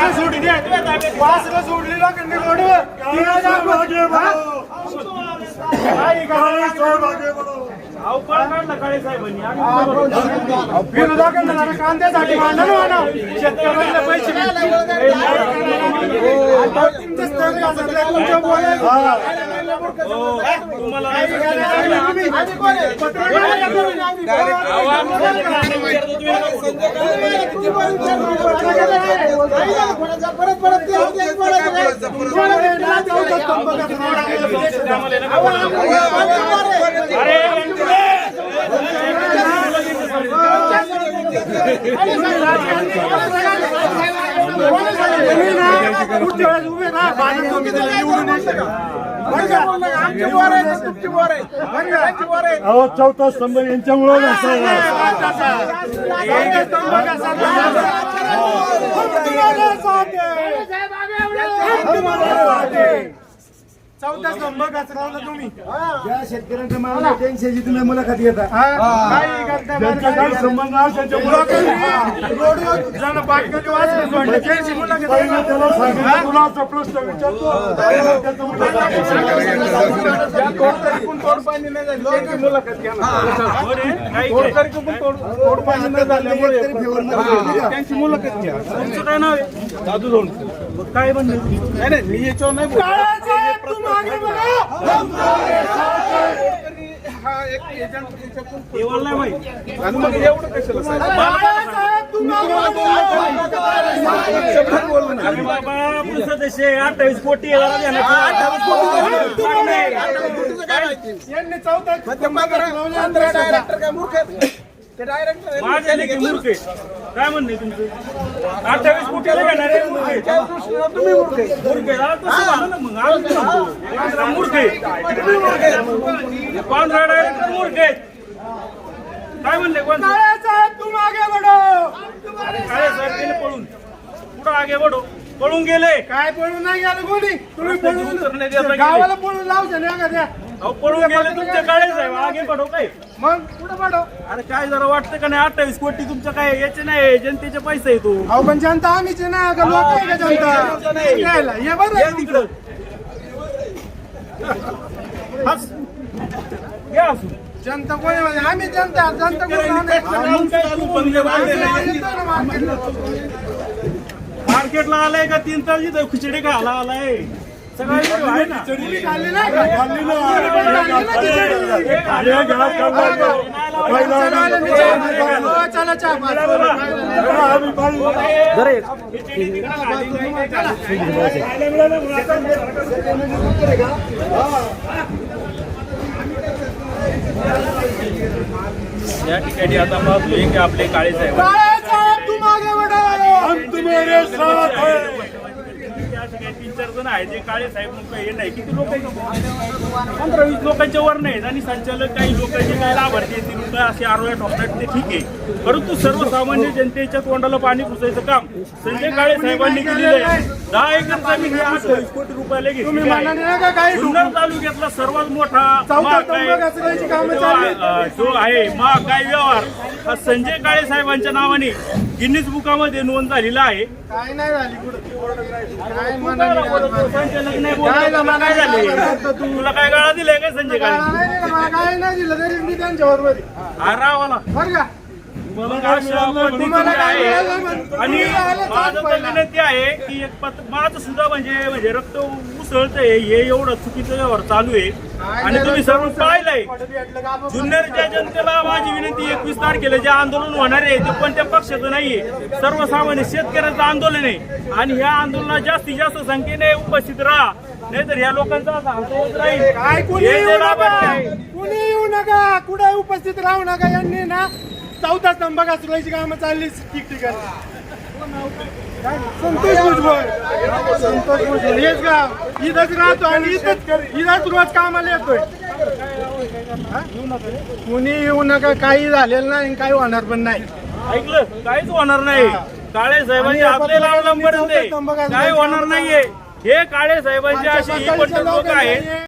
वासरं सोडली दे. वासरं सोडली ना कंदी रोडवर. हा? जरा कांद्यासाठी भांडण होणार. शेतकऱ्याला पैसे तुमचं स्थळ गाजरलंय, परत परत ना जाऊ तर तंबाखू तुम्ही उभे राहा. निवडून अहो चौथा स्तंभ यांच्यामुळे चौथा स्तंभ कचरावला तुम्ही. ज्या शेतकऱ्यांच्या मागण्या त्यांच्याशी तुम्ही मुलाखत घेता त्यांचा मुलाखत घ्या. काय नाव आहे? दादू दोन काय म्हणणे? नाही नाही मी याच्यावर नाही एवढं कशाला. अठ्ठावीस कोटी चौथा मग ते मग डायरेक्टर काय मूर्ख आहेत? ते डायरेक्टर माझ्या लेखी मूर्ख आहे. काय म्हणणे तुमचं अठ्ठावीस कोटीला घेणार आहे मूर्ख आहे. त्या दृष्टीनं तुम्ही मूर्ख आहे. मूर्ख आहे. आता तसं म्हणा ना मग. आम्ही काय म्हणतो? पांढरा मूर्ख आहे. पांढरा डायरेक्टर मूर्ख आहेत काय म्हणले कोण साहेब तुम आगे बढो काय साहेब गेले पळून कुठं आगे बढो पळून गेले काय पळून नाही गेलं कोणी तुम्ही पळून. गावाला पळून लावશે ना का त्या अहो पळून गेले तुमच्या काळे साहेब आगे बढो काय? मग? कुठं अरे काय जरा वाटतं का नाही? अठ्ठावीस कोटी तुमच्या काय याचे नाही जनतेचे पैसे येतो अहो पण जनता आम्हीच आहे ना का? लोक आहे का जनता? नाही. यायला ये बरं. या तिकडं. हस. या असू. जनता कोणी म्हणजे आम्ही जनता जनता कोणी तू. मार्केटला आलाय का तीन तास इथं खिचडी खायला आलाय. आहे? हे. हो. या ठिकाणी आता की आपले काळे साहेब काळे साहेब, तुम आगे बढो. हम तुम्हारे साथ हैं. या ठिकाणी तीन चार जण आहे जे काळे साहेब लोक हे नाही. किती लोक पंधरा वीस लोकांच्या वर नाहीत आणि संचालक काही लोकांचे काही लाभार्थी येतील ते लोक असे आरोग्य ठोकतात ते ठीक आहे. परंतु सर्वसामान्य जनतेच्या तोंडाला पाणी पुसायचं काम संजय काळे साहेबांनी केलेलं आहे. दहा एकर जमीन ही अठ्ठावीस कोटी रुपयाला घेतली जुन्नर तालुक्यातला सर्वात मोठा जो आहे महागाई व्यवहार हा संजय काळे साहेबांच्या नावाने गिन्नीज बुकामध्ये नोंद झालेला आहे. काय नाही झाली नाही तुला काय झाले करतो तू? तुला काय गाळा दिलाय का संजय काळे काय नाही दिलं, नाही तरी मी त्यांच्या बरोबर आणि माझं तर पहिला. विनंती आहे की एक माझं सुद्धा म्हणजे म्हणजे रक्त उसळतंय. हे एवढं चुकीचं व्यवहार चालू आहे. आणि तुम्ही सर्व पाहिलंय? जुन्नरच्या जनतेला माझी विनंती एकवीस तारखेला जे आंदोलन होणार आहे ते कोणत्या पक्षाचं नाहीये. सर्वसामान्य शेतकऱ्याचं आंदोलन आहे. आणि ह्या आंदोलनात जास्तीत जास्त संख्येने उपस्थित राहा. नाहीतर ह्या लोकांचा राहील. कुणी येऊ नका. कुठे उपस्थित राहू नका यांनी ना? चौथा स्तंभ घासुलायची कामं चालली ठिकठिकाणी? संतोष भुजबळ. संतोष भुजबळ. हेच गाव. इथंच राहतो आणि इथंच इथंच रोज कामाला येतोय? कुणी येऊ नका. काही झालेलं नाही आणि काही होणार पण नाही. ऐकलं? काहीच होणार नाही. काळे साहेबांचे आणि आपले लावलं काय होणार नाहीये. हे काळे साहेबांचे असे लोक आहेत.